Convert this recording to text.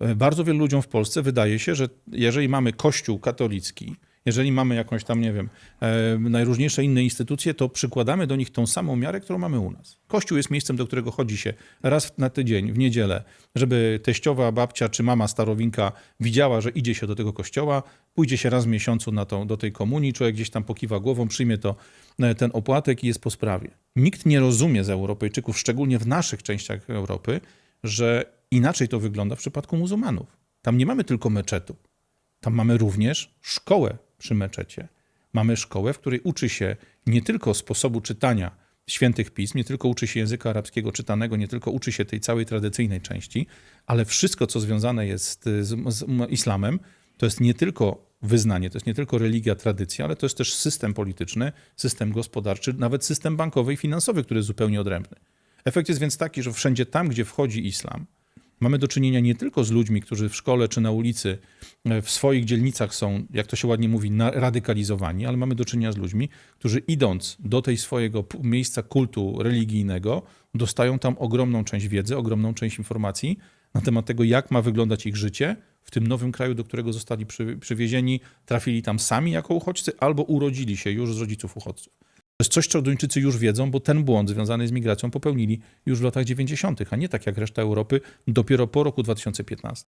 E, Bardzo wielu ludziom w Polsce wydaje się, że jeżeli mamy kościół katolicki, jeżeli mamy jakąś tam, nie wiem, e, najróżniejsze inne instytucje, to przykładamy do nich tą samą miarę, którą mamy u nas. Kościół jest miejscem, do którego chodzi się raz na tydzień, w niedzielę, żeby teściowa, babcia czy mama starowinka widziała, że idzie się do tego kościoła, pójdzie się raz w miesiącu na tą, do tej komunii, człowiek gdzieś tam pokiwa głową, przyjmie to, e, ten opłatek i jest po sprawie. Nikt nie rozumie z Europejczyków, szczególnie w naszych częściach Europy, że inaczej to wygląda w przypadku muzułmanów. Tam nie mamy tylko meczetu. Tam mamy również szkołę przy meczecie. Mamy szkołę, w której uczy się nie tylko sposobu czytania świętych pism, nie tylko uczy się języka arabskiego czytanego, nie tylko uczy się tej całej tradycyjnej części, ale wszystko, co związane jest z, z islamem, to jest nie tylko wyznanie, to jest nie tylko religia, tradycja, ale to jest też system polityczny, system gospodarczy, nawet system bankowy i finansowy, który jest zupełnie odrębny. Efekt jest więc taki, że wszędzie tam, gdzie wchodzi islam, Mamy do czynienia nie tylko z ludźmi, którzy w szkole czy na ulicy e, w swoich dzielnicach są, jak to się ładnie mówi, radykalizowani, ale mamy do czynienia z ludźmi, którzy idąc do tej swojego miejsca kultu religijnego, dostają tam ogromną część wiedzy, ogromną część informacji na temat tego, jak ma wyglądać ich życie w tym nowym kraju, do którego zostali przy, przywiezieni, trafili tam sami jako uchodźcy albo urodzili się już z rodziców uchodźców. To jest coś, co Duńczycy już wiedzą, bo ten błąd związany z migracją popełnili już w latach 90., a nie tak jak reszta Europy dopiero po roku 2015.